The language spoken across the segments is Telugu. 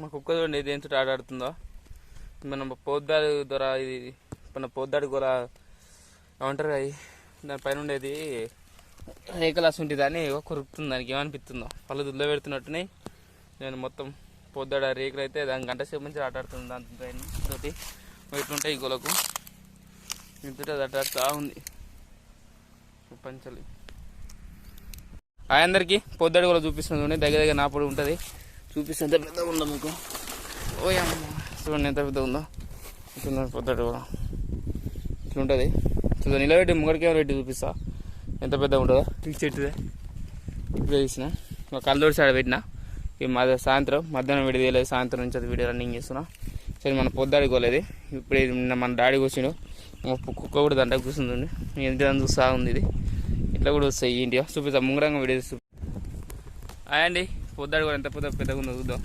మా కుక్క చూడండి దేంతో ఆడాడుతుందో మన పోద్దాడు దొర ఇది మన పోద్దాడు గొర ఏమంటారు అవి దానిపైన ఉండేది రేఖలు అసంటి దాన్ని కొరుకుతుంది దానికి ఏమనిపిస్తుందో. పళ్ళు దుల్లో పెడుతున్నట్టునే నేను మొత్తం పొద్దాడ రేకులు అయితే దాని గంట సేపు నుంచి ఆటాడుతుంది దాని తోటి ఇట్లుంటాయి ఈ గొలకు. ఇంతటి అది ఆటాడుతూ ఉంది. పంచలి అందరికీ పొద్దాడు కూడా చూపిస్తుంది దగ్గర దగ్గర నాపడి ఉంటుంది. చూపిస్తుంది ఎంత పెద్దగా ఉందో మీకు? ఓయమ్మ. చూడండి ఎంత పెద్దగా ఉందో? ఇట్లా పొద్దాడు కూడా. ఇట్లుంటుంది. చూద్దాం నిలబెట్టి ముంగడికే పెట్టి చూపిస్తా. ఎంత పెద్దగా ఉంటుందో? ఈ చెట్టుదే ఇప్పుడే తీసిన ఒక కళ్ళోడి సైడ్ పెట్టిన. ఇక మధ్య సాయంత్రం మధ్యాహ్నం వీడియో తీయలేదు సాయంత్రం నుంచి అది వీడియో రన్నింగ్ చేస్తున్నా. సరే మన పొద్దాడి కోలేదు ఇప్పుడు నిన్న మన డాడీ కూర్చుండు. మా కుక్క కూడా దండ కూర్చుంది ఎంత చూస్తా ఉంది ఇది. ఇట్లా కూడా వస్తాయి ఏంటి చూపిస్తా. ముంగరంగా వీడియో చూపి అండి. పొద్దాడు కూడా ఎంత పెద్ద పెద్దగా ఉందో చూద్దాం.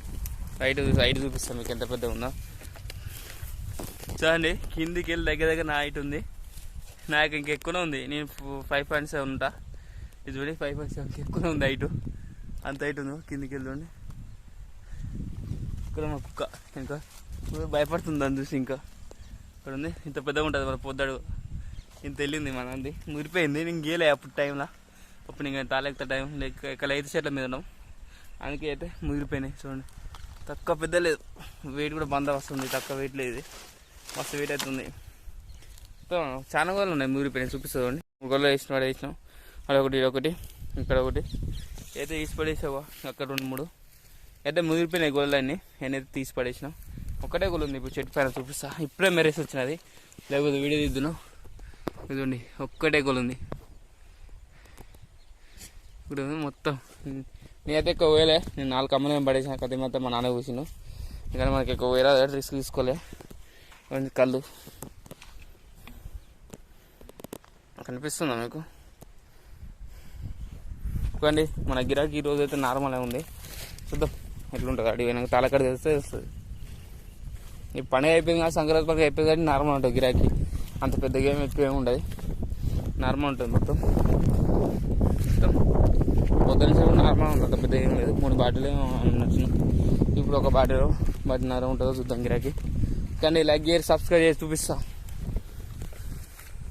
సైట్ హైట్ చూపిస్తాం మీకు ఎంత పెద్దగా ఉందో. చూడండి కిందికి వెళ్ళి దగ్గర దగ్గర నా హైట్ ఉంది. నాకు ఇంకెక్కువనే ఉంది. నేను ఫైవ్ పాయింట్ సెవెన్ ఉంటా. ఇది చూడండి ఫైవ్ పాయింట్ సెవెన్ ఎక్కువనే ఉంది హైట్ అంత హైట్ ఉంది కిందికి వెళ్ళండి ఇక్కడ మా కుక్క. ఇంకా భయపడుతుంది దాన్ని చూసి ఇంకా. ఇక్కడ ఉంది. ఇంత పెద్దగా ఉంటుంది మన పొద్దాడు. ఇంత వెళ్ళింది మనది మురిపోయింది. నేను గేలే అప్పుడు టైంలో అప్పుడు ఇంకా తాలేక టైం లేక ఇక్కడ ఐదు చెట్ల మీద ఉన్నాం. అందుకే అయితే ముగిరిపోయినాయి చూడండి. తక్కువ పెద్ద లేదు. వెయిట్ కూడా బంద వస్తుంది. తక్కువ వెయిట్ లేదు. మస్తు వెయిట్ అవుతుంది చాలా గోళ్ళు ఉన్నాయి ముగిరిపోయినాయి చూపిస్తుంది చూడండి. గొల్ల వేసిన వాడు వేసినాం. అదొకటి ఇదొకటి ఇక్కడ ఒకటి. అయితే తీసి పడేసావా? అక్కడ రెండు మూడు. అయితే ముదిరిపోయినాయి గొల్లన్నీ నేనైతే తీసి పడేసిన. ఒకటే గొల్లు ఉంది. ఇప్పుడు చెట్టు పైన చూపిస్తా. ఇప్పుడే మెరేసి వచ్చినది. లేకపోతే వీడియో దిద్దును. ఇదండి ఒక్కటే గొల్లు ఉంది. ఇప్పుడు మొత్తం నేనైతే ఎక్కువ పోయలే. నేను నాలుగు కమ్మలు పడేసిన. కథ మాత్రం మా నాన్న కూర్చును ఇంకా మనకి ఎక్కువ వేరే రిస్క్ తీసుకోలే. కొంచెం కళ్ళు. కనిపిస్తుందా మీకు? చూడండి మన గిరాకీ ఈరోజు అయితే నార్మల్గా ఉంది. చూద్దాం ఎట్లుంటుంది. అడిగి వెనక తలకడ తెలిస్తే వస్తుంది. ఈ పని అయిపోయింది కానీ సంక్రాంతి పండుగ అయిపోయింది కానీ నార్మల్ ఉంటుంది గిరాకీ. అంత పెద్దగా ఏమి ఎక్కువ ఏమి ఉండదు. నార్మల్ ఉంటుంది మొత్తం. మొత్తం. పొద్దున సేపు నార్మల్ ఉంటుంది పెద్ద ఏం లేదు. మూడు బాటిల్ ఏమో నచ్చిన. ఇప్పుడు ఒక బాటిల్ బాటిన్నర ఉంటుందో చూద్దాం గిరాకి. కానీ లైక్ చేసి సబ్స్క్రైబ్ చేసి చూపిస్తాను